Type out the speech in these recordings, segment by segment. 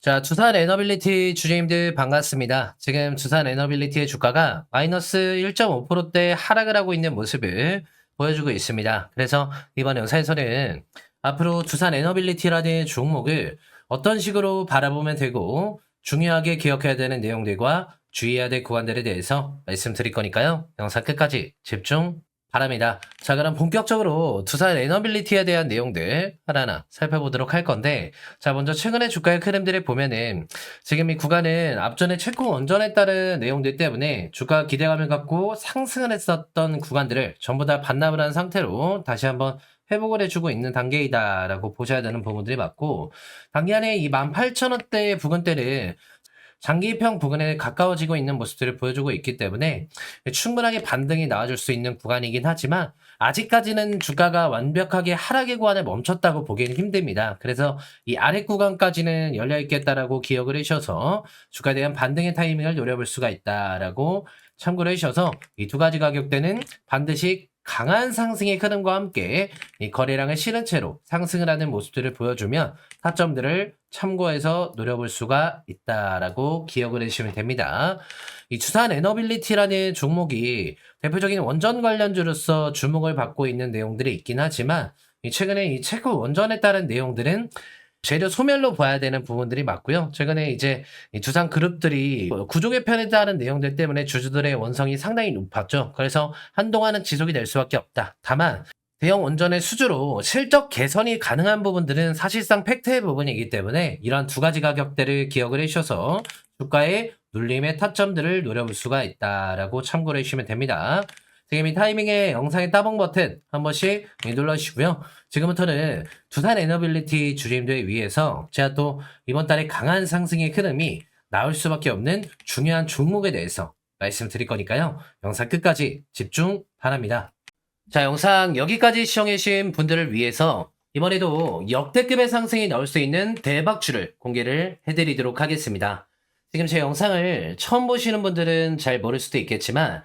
자, 두산 에너빌리티 주주님들 반갑습니다. 지금 두산 에너빌리티의 주가가 마이너스 1.5%대 하락을 하고 있는 모습을 보여주고 있습니다. 그래서 이번 영상에서는 앞으로 두산 에너빌리티라는 종목을 어떤 식으로 바라보면 되고 중요하게 기억해야 되는 내용들과 주의해야 될 구간들에 대해서 말씀드릴 거니까요. 영상 끝까지 집중 바랍니다. 자, 그럼 본격적으로 두산 에너빌리티에 대한 내용들 하나하나 살펴보도록 할 건데, 자, 먼저 최근의 주가의 흐름들을 보면은, 지금 이 구간은 앞전에 체코 원전에 따른 내용들 때문에 주가 기대감을 갖고 상승을 했었던 구간들을 전부 다 반납을 한 상태로 다시 한번 회복을 해주고 있는 단계이다라고 보셔야 되는 부분들이 맞고, 당연히 이 18,000원대 부근대를 장기평 부근에 가까워지고 있는 모습들을 보여주고 있기 때문에 충분하게 반등이 나와줄 수 있는 구간이긴 하지만 아직까지는 주가가 완벽하게 하락의 구간에 멈췄다고 보기는 힘듭니다. 그래서 이 아래 구간까지는 열려 있겠다라고 기억을 해주셔서 주가에 대한 반등의 타이밍을 노려볼 수가 있다라고 참고를 해주셔서 이 두 가지 가격대는 반드시 강한 상승의 흐름과 함께 이 거래량을 실은 채로 상승을 하는 모습들을 보여주면 타점들을 참고해서 노려볼 수가 있다라고 기억을 해주시면 됩니다. 이 주산 에너빌리티라는 종목이 대표적인 원전 관련주로서 주목을 받고 있는 내용들이 있긴 하지만 이 최근에 이 체코 원전에 따른 내용들은 재료 소멸로 봐야 되는 부분들이 맞고요. 최근에 이제 이 두산 그룹들이 구조 개 편에 따른 내용들 때문에 주주들의 원성이 상당히 높았죠. 그래서 한동안은 지속이 될 수밖에 없다. 다만 대형 원전의 수주로 실적 개선이 가능한 부분들은 사실상 팩트의 부분이기 때문에 이러한 두 가지 가격대를 기억을 해주셔서 주가의 눌림의 타점들을 노려볼 수가 있다라고 참고를 해주시면 됩니다. 지금 이 타이밍에 영상의 따봉 버튼 한 번씩 눌러주시고요. 지금부터는 두산 에너빌리티 주주님들 위해서 제가 또 이번 달에 강한 상승의 흐름이 나올 수밖에 없는 중요한 종목에 대해서 말씀드릴 거니까요. 영상 끝까지 집중 바랍니다. 자, 영상 여기까지 시청해주신 분들을 위해서 이번에도 역대급의 상승이 나올 수 있는 대박주를 공개를 해드리도록 하겠습니다. 지금 제 영상을 처음 보시는 분들은 잘 모를 수도 있겠지만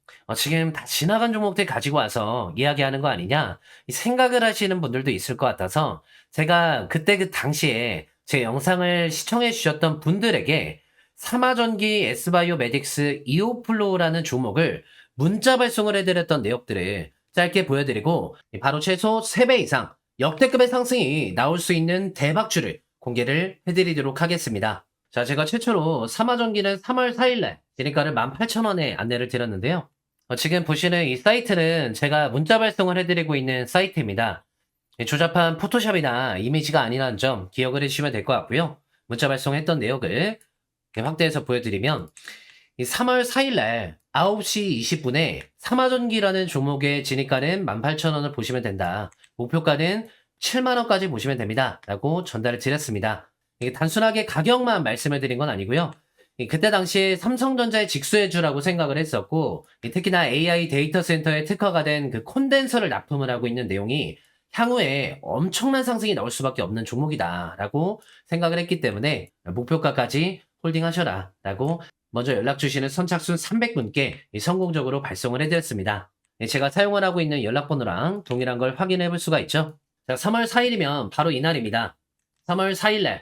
어, 지금 다 지나간 종목들 가지고 와서 이야기하는 거 아니냐 이 생각을 하시는 분들도 있을 것 같아서 제가 그때 그 당시에 제 영상을 시청해 주셨던 분들에게 사마전기 S바이오 메딕스 이오플로우라는 종목을 문자 발송을 해드렸던 내역들을 짧게 보여드리고 바로 최소 3배 이상 역대급의 상승이 나올 수 있는 대박주를 공개를 해드리도록 하겠습니다. 자, 제가 최초로 사마전기는 3월 4일날 진입가를 18,000원에 안내를 드렸는데요. 어, 지금 보시는 이 사이트는 제가 문자 발송을 해드리고 있는 사이트입니다. 예, 조잡한 포토샵이나 이미지가 아니라는 점 기억을 해주시면 될 것 같고요. 문자 발송했던 내역을 확대해서 보여드리면 이 3월 4일날 9시 20분에 사마전기라는 종목의 진입가는 18,000원을 보시면 된다. 목표가는 7만원까지 보시면 됩니다. 라고 전달을 드렸습니다. 이게 단순하게 가격만 말씀을 드린 건 아니고요. 이 그때 당시에 삼성전자의 직수해주라고 생각을 했었고, 이 특히나 AI 데이터 센터에 특화가 된 그 콘덴서를 납품을 하고 있는 내용이 향후에 엄청난 상승이 나올 수밖에 없는 종목이다. 라고 생각을 했기 때문에 목표가까지 홀딩하셔라. 라고 먼저 연락 주시는 선착순 300분께 성공적으로 발송을 해드렸습니다. 예, 제가 사용을 하고 있는 연락번호랑 동일한 걸 확인해 볼 수가 있죠. 자, 3월 4일이면 바로 이날입니다. 3월 4일날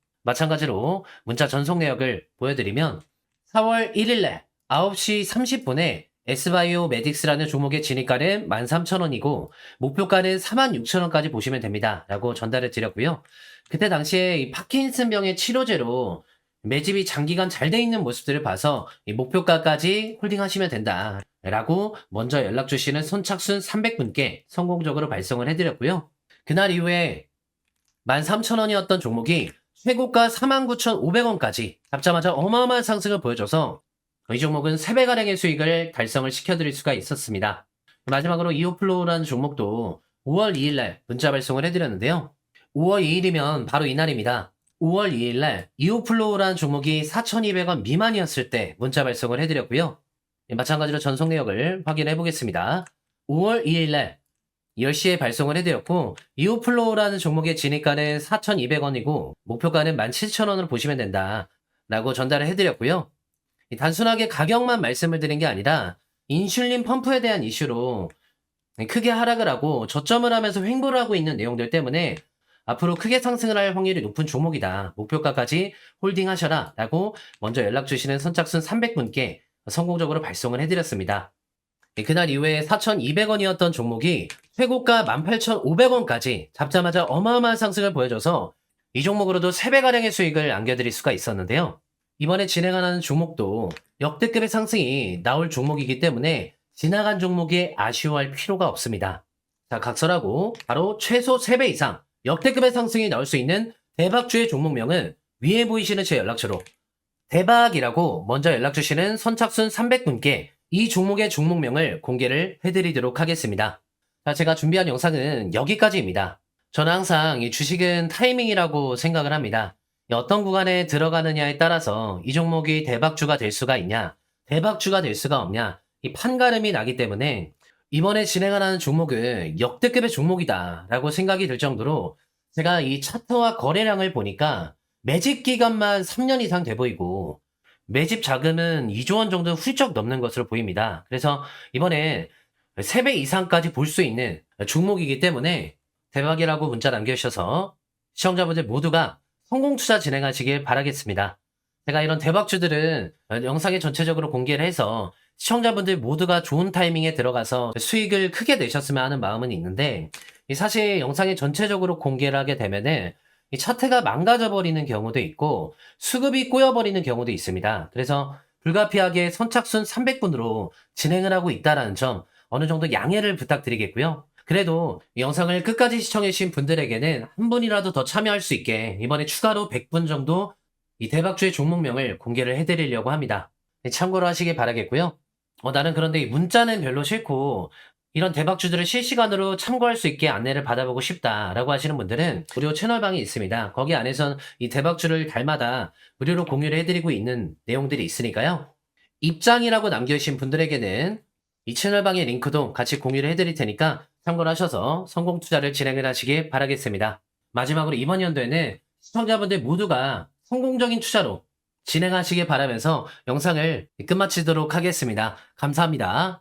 마찬가지로 문자 전송 내역을 보여드리면 4월 1일날 9시 30분에 S바이오 메딕스라는 종목의 진입가는 13,000원이고 목표가는 46,000원까지 보시면 됩니다. 라고 전달을 드렸고요. 그때 당시에 이 파킨슨병의 치료제로 매집이 장기간 잘 돼 있는 모습들을 봐서 이 목표가까지 홀딩하시면 된다. 라고 먼저 연락 주시는 선착순 300분께 성공적으로 발송을 해드렸고요. 그날 이후에 13,000원이었던 종목이 최고가 49,500원까지 잡자마자 어마어마한 상승을 보여줘서 이 종목은 3배가량의 수익을 달성을 시켜드릴 수가 있었습니다. 마지막으로 이오플로우라는 종목도 5월 2일날 문자 발송을 해드렸는데요. 5월 2일이면 바로 이날입니다. 5월 2일날 이오플로우라는 종목이 4,200원 미만이었을 때 문자 발송을 해드렸고요. 예, 마찬가지로 전송 내역을 확인해 보겠습니다. 5월 2일날 10시에 발송을 해드렸고 이오플로우라는 종목의 진입가는 4,200원이고 목표가는 17,000원으로 보시면 된다. 라고 전달을 해드렸고요. 이 단순하게 가격만 말씀을 드린 게 아니라 인슐린 펌프에 대한 이슈로 크게 하락을 하고 저점을 하면서 횡보를 하고 있는 내용들 때문에 앞으로 크게 상승을 할 확률이 높은 종목이다. 목표가까지 홀딩하셔라. 라고 먼저 연락 주시는 선착순 300분께 성공적으로 발송을 해드렸습니다. 예, 그날 이후에 4,200원이었던 종목이 최고가 18,500원까지 잡자마자 어마어마한 상승을 보여줘서 이 종목으로도 3배가량의 수익을 안겨드릴 수가 있었는데요. 이번에 진행하는 종목도 역대급의 상승이 나올 종목이기 때문에 지나간 종목에 아쉬워할 필요가 없습니다. 자, 각설하고 바로 최소 3배 이상 역대급의 상승이 나올 수 있는 대박주의 종목명은 위에 보이시는 제 연락처로 대박이라고 먼저 연락 주시는 선착순 300분께 이 종목의 종목명을 공개를 해드리도록 하겠습니다. 자, 제가 준비한 영상은 여기까지입니다. 저는 항상 이 주식은 타이밍이라고 생각을 합니다. 어떤 구간에 들어가느냐에 따라서 이 종목이 대박주가 될 수가 있냐, 대박주가 될 수가 없냐, 이 판가름이 나기 때문에 이번에 진행하는 종목은 역대급의 종목이다라고 생각이 들 정도로 제가 이 차트와 거래량을 보니까 매집 기간만 3년 이상 돼 보이고 매집 자금은 2조 원 정도 훌쩍 넘는 것으로 보입니다. 그래서 이번에 3배 이상까지 볼 수 있는 종목이기 때문에 대박이라고 문자 남겨주셔서 시청자분들 모두가 성공 투자 진행하시길 바라겠습니다. 제가 이런 대박주들은 영상에 전체적으로 공개를 해서 시청자분들 모두가 좋은 타이밍에 들어가서 수익을 크게 내셨으면 하는 마음은 있는데 이 사실 영상에 전체적으로 공개를 하게 되면은 이 차트가 망가져 버리는 경우도 있고 수급이 꼬여버리는 경우도 있습니다. 그래서 불가피하게 선착순 300분으로 진행을 하고 있다라는 점 어느 정도 양해를 부탁드리겠고요. 그래도 이 영상을 끝까지 시청해주신 분들에게는 한 분이라도 더 참여할 수 있게 이번에 추가로 100분 정도 이 대박주의 종목명을 공개를 해드리려고 합니다. 네, 참고로 하시길 바라겠고요. 어, 나는 그런데 이 문자는 별로 싫고 이런 대박주들을 실시간으로 참고할 수 있게 안내를 받아보고 싶다라고 하시는 분들은 무료 채널방이 있습니다. 거기 안에선 이 대박주를 달마다 무료로 공유를 해드리고 있는 내용들이 있으니까요. 입장이라고 남겨주신 분들에게는 이 채널방의 링크도 같이 공유를 해드릴 테니까 참고를 하셔서 성공 투자를 진행을 하시길 바라겠습니다. 마지막으로 이번 연도에는 시청자분들 모두가 성공적인 투자로 진행하시길 바라면서 영상을 끝마치도록 하겠습니다. 감사합니다.